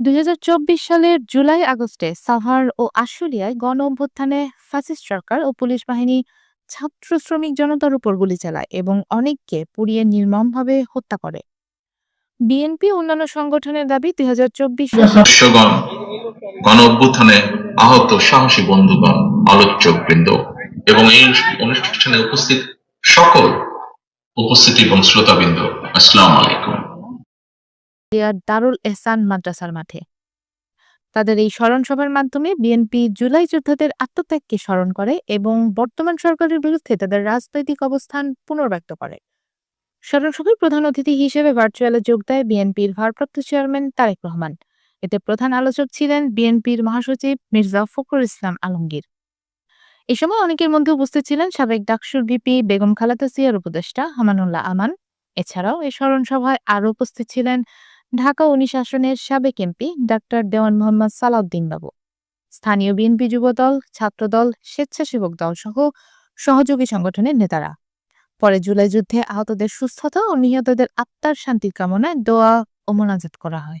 দুই সালের জুলাই আগস্টে সাভার ও আশুলিয়ায় গণ অভ্যুত্থানে ফ্যাসিস্ট সরকার ও পুলিশ বাহিনী ছাত্র শ্রমিক জনতার উপর গুলি চালায় এবং অনেককে পুড়িয়ে নির্মমভাবে হত্যা করে। বিএনপি অন্যান্য সংগঠনের দাবি, দুই হাজার চব্বিশ গণ অভ্যুত্থানে আহত সাহসী বন্ধুগণ আলোচক বৃন্দ এবং এই অনুষ্ঠানে উপস্থিত সকল উপস্থিতি এবং শ্রোতাবৃন্দ, আসসালামু আলাইকুম। দারুল এহসান মাদ্রাসার মাঠে। তাদের এই স্মরণ সভার মাধ্যমে বিএনপি জুলাই যোদ্ধাদের আত্মত্যাগকে স্মরণ করে এবং বর্তমান সরকারের বিরুদ্ধে তাদের রাজনৈতিক অবস্থান পুনর্ব্যক্ত করে। স্মরণ সভায় প্রধান অতিথি হিসেবে ভার্চুয়ালে যোগ দেয় বিএনপির ভারপ্রাপ্ত চেয়ারম্যান তারেক রহমান। এতে প্রধান আলোচক ছিলেন বিএনপির মহাসচিব মির্জা ফখরুল ইসলাম আলমগীর। এ সময় অনেকের মধ্যে উপস্থিত ছিলেন সাবেক ডাকসুর ভিপি বেগম খালাদা সিয়ার উপদেষ্টা হামানুল্লাহ আমান। এছাড়াও এই স্মরণ সভায় আরও উপস্থিত ছিলেন ঢাকা অনুশাসনের সাবেক এমপি ডাক্তার দেওয়ান মোহাম্মদ সালাউদ্দিন বাবু। স্থানীয় বিএনপি যুবদল, ছাত্রদল, স্বেচ্ছাসেবক দল সহ সহযোগী সংগঠনের নেতারা। পরে জুলাই যুদ্ধে আহতদের সুস্থতা ও নিহতদের আত্মার শান্তির কামনায় দোয়া ও মোনাজাত করা হয়।